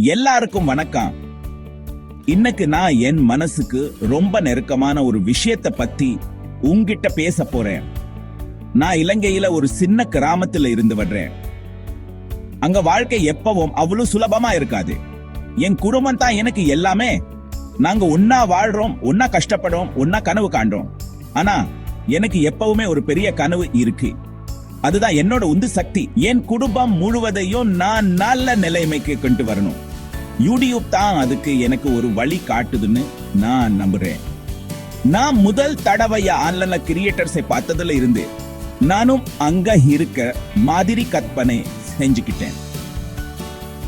எல்லாருக்கும் வணக்கம். இன்னைக்கு நான் என் மனசுக்கு ரொம்ப நெருக்கமான ஒரு விஷயத்தை பத்தி உங்கிட்ட பேச போறேன். நான் இலங்கையில ஒரு சின்ன கிராமத்துல இருந்து வர்றேன். அங்க வாழ்க்கை எப்பவும் அவ்வளவு சுலபமா இருக்காது. என் குடும்பம் தான் எனக்கு எல்லாமே. நாங்க ஒன்னா வாழ்றோம் ஒன்னா கஷ்டப்படுறோம் ஒன்னா கனவு காண்றோம். ஆனா எனக்கு எப்பவுமே ஒரு பெரிய கனவு இருக்கு. அதுதான் என்னோட உந்து சக்தி. என் குடும்பம் முழுவதையும் நான் நல்ல நிலைமைக்கு கொண்டு வரணும். யூடியூப் தான் அதுக்கு எனக்கு ஒரு வழி காட்டுதுன்னு நான் நம்புறேன். நான் முதல் தடவையா ஆன்லைன்ல கிரியேட்டர்ஸை பார்த்ததுல இருந்து நானும் அங்க இருக்க மாதிரி கற்பனை செஞ்சுக்கிட்டேன்.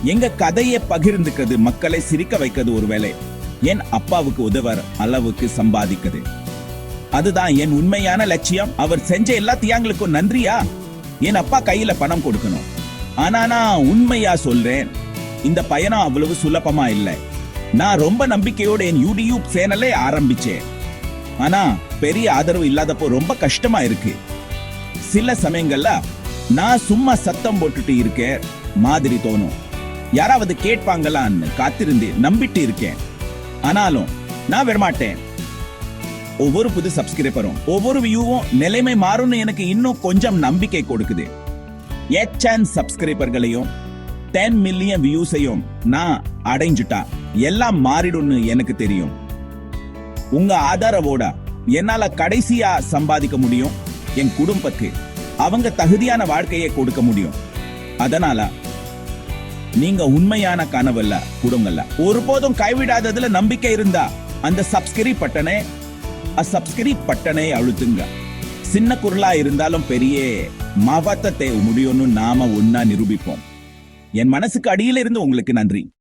எங்க கதையை பகிர்ந்துக்கிறது மக்களை சிரிக்க வைக்கிறது ஒருவேளை என் அப்பாவுக்கு உதவர் அளவுக்கு சம்பாதிக்குது. அதுதான் என் உண்மையான லட்சியம். அவர் செஞ்ச எல்லா தியாங்களுக்கும் நன்றியா? என் அப்பா கையில பணம் கொடுக்கணும். ஆனா நான் உண்மையா சொல்றேன் இந்த பயணம் அவ்வளவு சுலபமா இல்லை. நான் ரொம்ப நம்பிக்கையோட என் யூடியூப் சேனலை ஆரம்பிச்சேன். ஆனா பெரிய ஆதரவு இல்லாதப்போ ரொம்ப கஷ்டமா இருக்கு. சில சமயங்கள்ல நான் சும்மா சத்தம் போட்டுட்டு இருக்கேன் மாதிரி தோணும். யாராவது கேட்பாங்களான்னு காத்திருந்து நம்பிட்டு இருக்கேன். ஆனாலும் நான் விடமாட்டேன். ஒவ்வொரு புது சப்ஸ்கிரைபரும் ஒவ்வொரு வியூவும் நிலைமை மாறும்னு எனக்கு இன்னும் கொஞ்சம் நம்பிக்கை கொடுக்குது. ஏச்சான் சப்ஸ்கிரைபர்களையும் டென் மில்லியன் வியூஸையும் நான் அடைஞ்சுட்டா? எல்லாம் மாறிடும்னு எனக்கு தெரியும். உங்க ஆதரவோட என்னால கடைசியா சம்பாதிக்க முடியும்? என் குடும்பத்துக்கு அவங்க தகுதியான வாழ்க்கையை கொடுக்க முடியும். அதனால நீங்க உண்மையான கனவல்ல கொடுங்கல்ல. ஒருபோதும் கைவிடாததுல நம்பிக்கை இருந்தா அந்த சப்ஸ்கிரைப் பட்டனே சப்ஸ்கிரைப் பட்டனை அழுத்துங்க. சின்ன குரலா இருந்தாலும் பெரிய மவத்தத்தை முடியும்னு நாம ஒன்னா நிரூபிப்போம். என் மனசுக்கு அடியில் இருந்து உங்களுக்கு நன்றி.